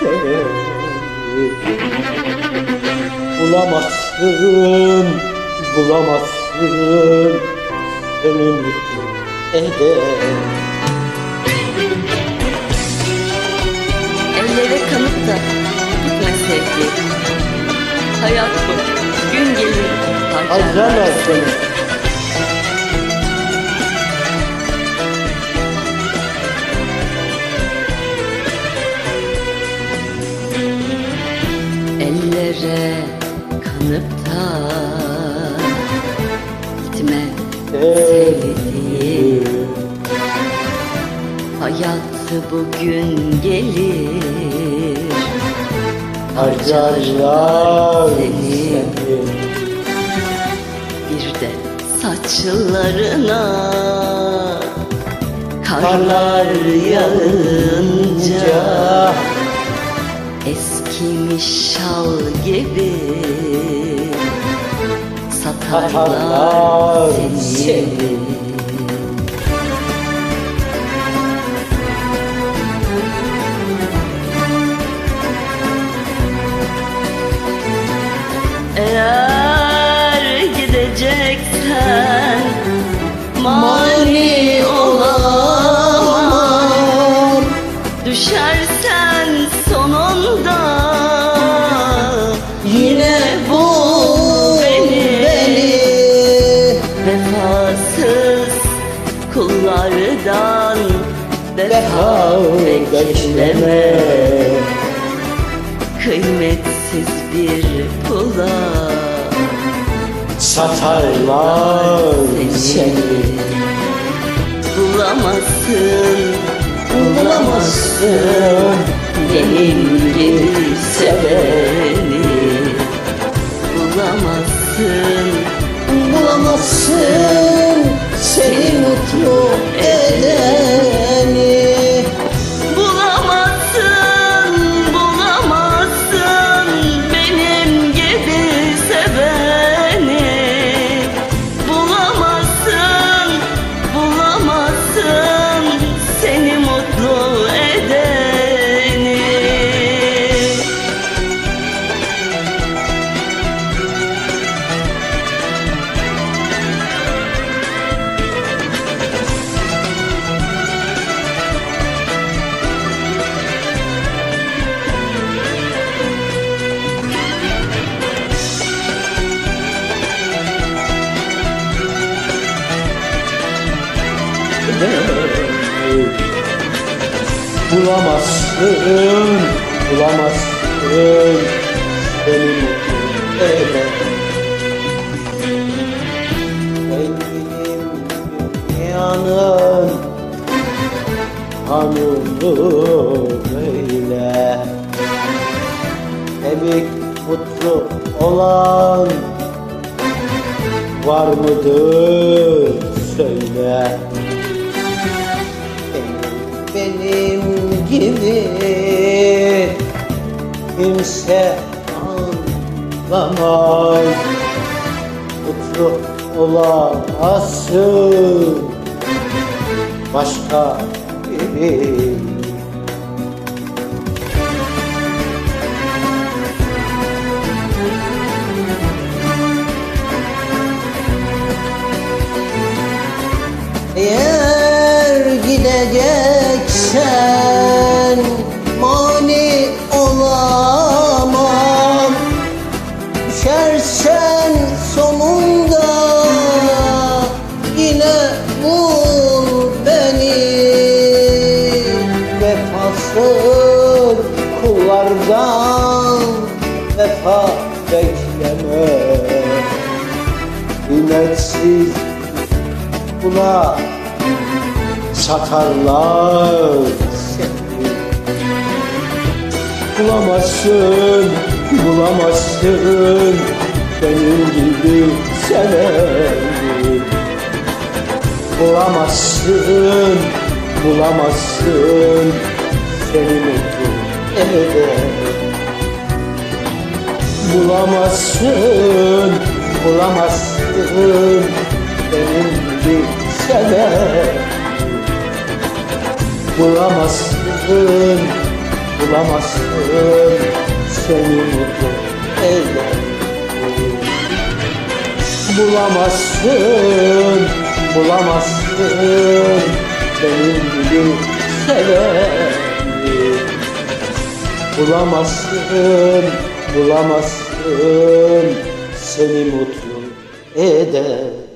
seni Bulamazsın, bulamazsın. Seni mutlu eder Ellere kanıp da gitme sevgi. Hayat bu gün gelir harcarlar seni gitme sevdiğim Hayat bugün gelir. Harcarlar seni. Bir de saçlarına Karlar yağınca. Eskimiş şal gibi Satarlar seni kullardan Vefa bekleme Kıymetsiz bir pula. Satarlar seni. Bulamazsın, Bulamazsın. Benim gibi seveni. Bulamazsın, Bulamazsın Bulamazsın, bulamazsın Seni mutlu eder Benim dünyanın Hanımı böyle Demek mutlu olan Var mıdır söyle gibi kimse anlamaz. Mutlu olamazsın. Başka biri vefa bekleme. Kıymetsiz buna satarlar seni. Bulamazsın, bulamazsın benim gibi seveni Bulamazsın, bulamazsın seni. Mutlu eder Bulamazsın, bulamazsın benim gibi sever Bulamazsın, Bulamazsın seni mutlu eden Bulamazsın, bulamazsın benim gibi seveni Bulamazsın, bulamazsın. Seni mutlu eden